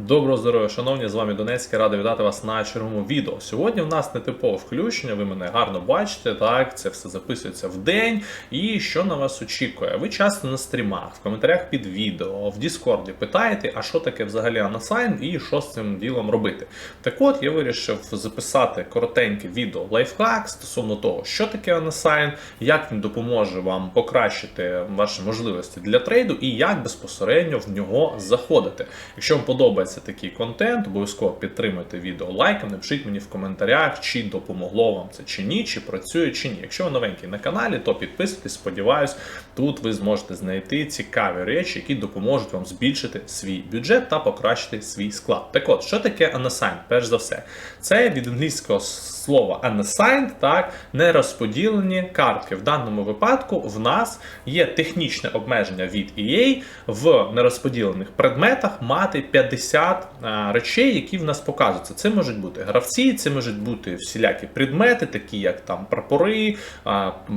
Доброго здоров'я, шановні, з вами Донецький, радий вітати вас на черговому відео. Сьогодні в нас нетипове включення, ви мене гарно бачите, так, це все записується в день. І що на вас очікує? Ви часто на стрімах, в коментарях під відео, в Діскорді питаєте, а що таке взагалі Unassign і що з цим ділом робити. Так от я вирішив записати коротеньке відео лайфхак стосовно того, що таке Unassign, як він допоможе вам покращити ваші можливості для трейду і як безпосередньо в нього заходити. Якщо вам подобається такий контент, обов'язково підтримуйте відео лайком, напишіть мені в коментарях, чи допомогло вам це чи ні, чи працює чи ні. Якщо ви новенький на каналі, то підписуйтесь, сподіваюсь, тут ви зможете знайти цікаві речі, які допоможуть вам збільшити свій бюджет та покращити свій склад. Так от, що таке unassigned? Перш за все, це від англійського слова unassigned, так, нерозподілені картки. В даному випадку в нас є технічне обмеження від EA в нерозподілених предметах мати 50 а, речей, які в нас показуються. Це можуть бути гравці, це можуть бути всілякі предмети, такі як там прапори,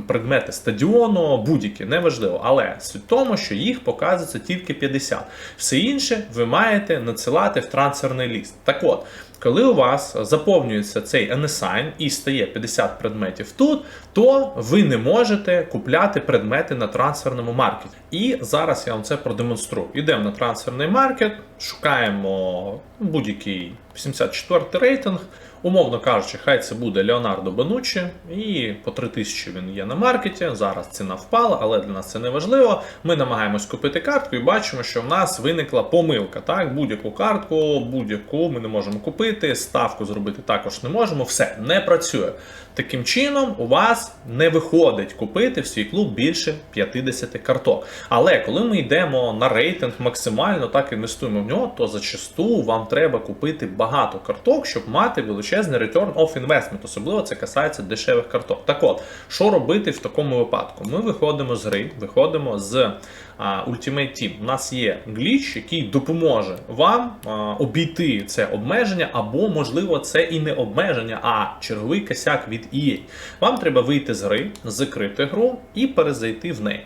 предмети стадіону, будь-які, неважливо. Але суть в тому, що їх показується тільки 50. Все інше ви маєте надсилати в трансферний ліст. Так от. Коли у вас заповнюється цей NSign і стає 50 предметів тут, то ви не можете купляти предмети на трансферному маркеті. І зараз я вам це продемонструю. Йдемо на трансферний маркет, шукаємо будь-який 74 рейтинг. Умовно кажучи, хай це буде Леонардо Бенуччі, і по 3000 він є на маркеті. Зараз ціна впала, але для нас це не важливо. Ми намагаємось купити картку і бачимо, що в нас виникла помилка. Так, будь-яку картку, будь-яку ми не можемо купити, ставку зробити також не можемо. Все не працює. Таким чином, у вас не виходить купити в свій клуб більше 50 карток. Але коли ми йдемо на рейтинг максимально, так інвестуємо в нього, то зачасту вам треба купити багато карток, щоб мати величезний return of investment. Особливо це касається дешевих карток. Так от, що робити в такому випадку? Ми виходимо з гри, виходимо з Ultimate Team. У нас є гліч, який допоможе вам обійти це обмеження, або, можливо, це і не обмеження, а черговий косяк від EA. Вам треба вийти з гри, закрити гру і перезайти в неї.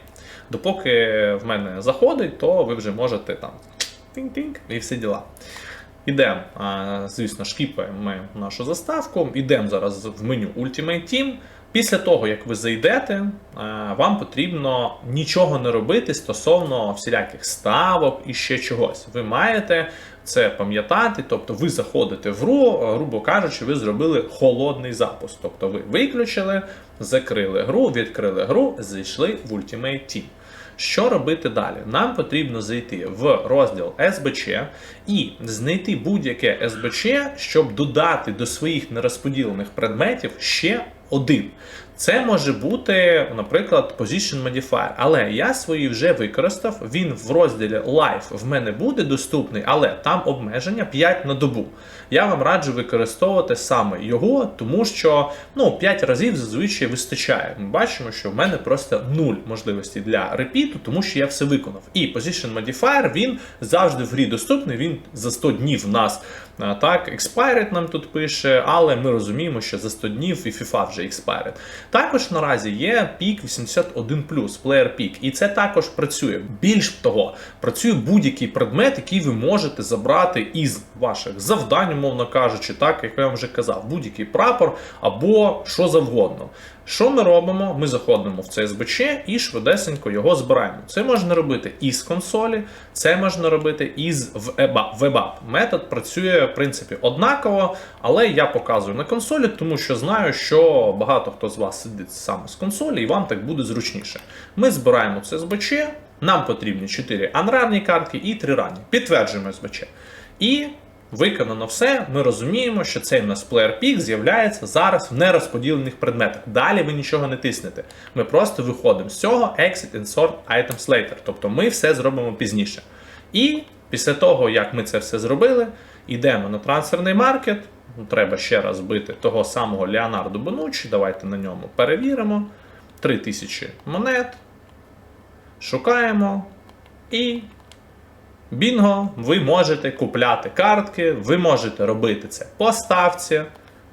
Допоки в мене заходить, то ви вже можете там тинг-тинг і всі діла. Ідемо, звісно, шкіпаємо нашу заставку. Ідемо зараз в меню Ultimate Team. Після того, як ви зайдете, вам потрібно нічого не робити стосовно всіляких ставок і ще чогось. Ви маєте це пам'ятати, тобто ви заходите в гру, грубо кажучи, ви зробили холодний запуск. Тобто ви виключили, закрили гру, відкрили гру, зайшли в Ultimate Team. Що робити далі? Нам потрібно зайти в розділ СБЧ і знайти будь-яке СБЧ, щоб додати до своїх нерозподілених предметів ще один. Це може бути, наприклад, Position Modifier. Але я свої вже використав. Він в розділі Live в мене буде доступний, але там обмеження 5 на добу. Я вам раджу використовувати саме його, тому що ну, 5 разів зазвичай вистачає. Ми бачимо, що в мене просто нуль можливості для репіту, тому що я все виконав. І Position Modifier він завжди в грі доступний. Він за 100 днів в нас так, expired нам тут пише, але ми розуміємо, що за 100 днів і FIFA вже expired. Також наразі є пік 81 плеєр пік, і це також працює. Більш того, працює будь-який предмет, який ви можете забрати із ваших завдань, умовно кажучи, так як я вам вже казав, будь-який прапор або що завгодно. Що ми робимо? Ми заходимо в цей СБЧ і швидесенько його збираємо. Це можна робити із консолі, це можна робити із WebApp. Метод працює, в принципі, однаково, але я показую на консолі, тому що знаю, що багато хто з вас сидить саме з консолі, і вам так буде зручніше. Ми збираємо це СБЧ, нам потрібні 4 анранні картки і 3 ранні. Підтверджуємо СБЧ. І Виконано все, ми розуміємо, що цей у нас player pick з'являється зараз в нерозподілених предметах. Далі ви нічого не тиснете. Ми просто виходимо з цього Exit and Sort Items Later. Тобто ми все зробимо пізніше. І після того, як ми це все зробили, йдемо на трансферний маркет. Треба ще раз бити того самого Леонардо Бонуччі. Давайте на ньому перевіримо. 3000 монет. Шукаємо. І Бінго, ви можете купляти картки, ви можете робити це по ставці,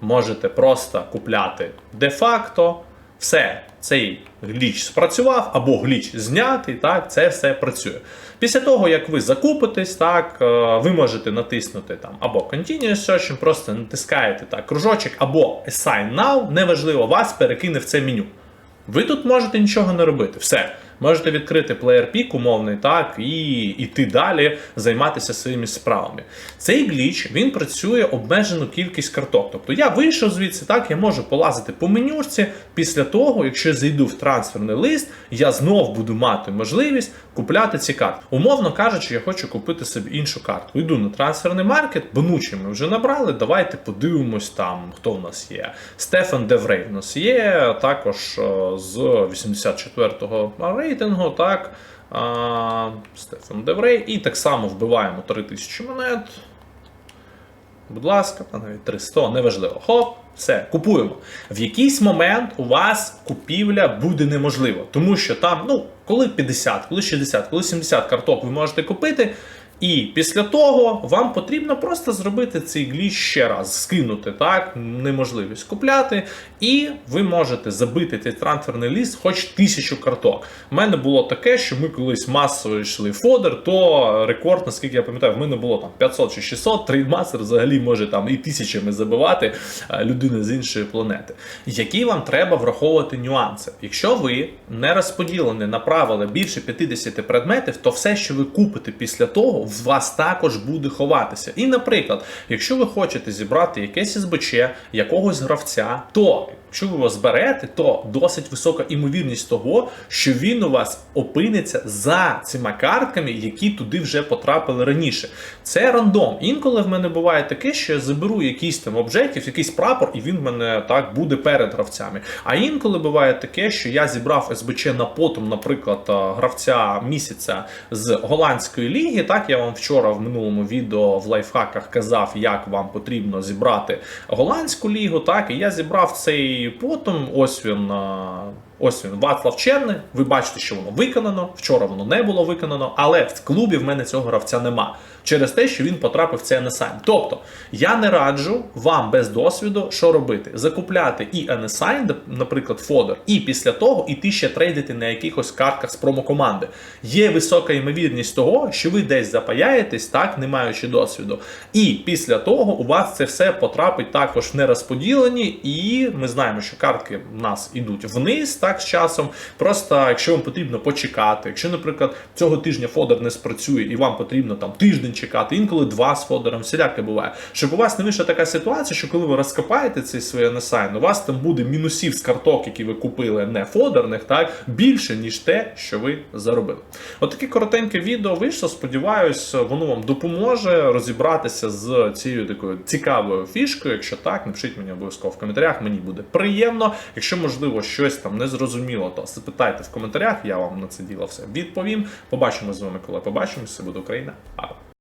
можете просто купляти де-факто. Все, цей гліч спрацював або гліч знятий, так, це все працює. Після того, як ви закупитесь, так, е, ви можете натиснути там або Continuous Searching, просто натискаєте так, кружочок, або Assign Now, неважливо, вас перекине в це меню. Ви тут можете нічого не робити. Все. Можете відкрити Player Peak умовний, так, і йти далі, займатися своїми справами. Цей гліч він працює обмежену кількість карток. Тобто я вийшов звідси, так, я можу полазити по менюшці. Після того, якщо я зайду в трансферний лист, я знов буду мати можливість купляти ці карти. Умовно кажучи, я хочу купити собі іншу карту. Йду на трансферний маркет, бонучі ми вже набрали. Давайте подивимось там, хто в нас є. Стефан Деврей в нас є, також е, з 84-го рейтингу, так. А, Стефан Деврей. І так само вбиваємо 3000 монет. Будь ласка, а навіть 300, неважливо. Хоп, все, купуємо. В якийсь момент у вас купівля буде неможлива, тому що там, ну, коли 50, коли 60, коли 70 карток ви можете купити. І після того вам потрібно просто зробити цей гліч ще раз, скинути так, неможливість купляти, і ви можете забити цей трансферний ліст хоч тисячу карток. У мене було таке, що ми колись масово йшли фодер, то рекорд, наскільки я пам'ятаю, в мене було там 500 чи 600, трейдмастер взагалі може там і тисячами забивати е, людини з іншої планети. Які вам треба враховувати нюанси? Якщо ви не розподілені направили більше 50 предметів, то все, що ви купите після того, в вас також буде ховатися. І, наприклад, якщо ви хочете зібрати якесь СБЧ якогось гравця, то якщо ви його зберете, то досить висока імовірність того, що він у вас опиниться за цими картками, які туди вже потрапили раніше. Це рандом. Інколи в мене буває таке, що я заберу якийсь там обжектів, якийсь прапор, і він в мене так буде перед гравцями. А інколи буває таке, що я зібрав СБЧ на потом, наприклад, гравця місяця з голландської ліги. Так я вам вчора в минулому відео в лайфхаках казав, як вам потрібно зібрати голландську лігу. Так, і я зібрав цей потом. Ось він. Ось він, Вацлав Черний. Ви бачите, що воно виконано. Вчора воно не було виконано, але в клубі в мене цього гравця нема. Через те, що він потрапив в цей NSIM. Тобто, я не раджу вам без досвіду, що робити: закупляти і NSIM, наприклад, фодер, і після того іти ще трейдити на якихось картках з промокоманди. Є висока ймовірність того, що ви десь запаяєтесь, так, не маючи досвіду. І після того у вас це все потрапить також в нерозподілені, і ми знаємо, що картки в нас ідуть вниз так з часом. Просто якщо вам потрібно почекати, якщо, наприклад, цього тижня фодер не спрацює і вам потрібно там тиждень чекати, інколи два з фодером, всіляке буває. Щоб у вас не вийшла така ситуація, що коли ви розкопаєте цей свій NSI, у вас там буде мінусів з карток, які ви купили не фодерних, так більше ніж те, що ви заробили. От таке коротеньке відео вийшло. Сподіваюсь, воно вам допоможе розібратися з цією такою цікавою фішкою. Якщо так, напишіть мені обов'язково в коментарях. Мені буде приємно. Якщо можливо щось там не зрозуміло, то запитайте в коментарях. Я вам на це діло все відповім. Побачимо з вами, коли побачимося. Буде Україна. Ава.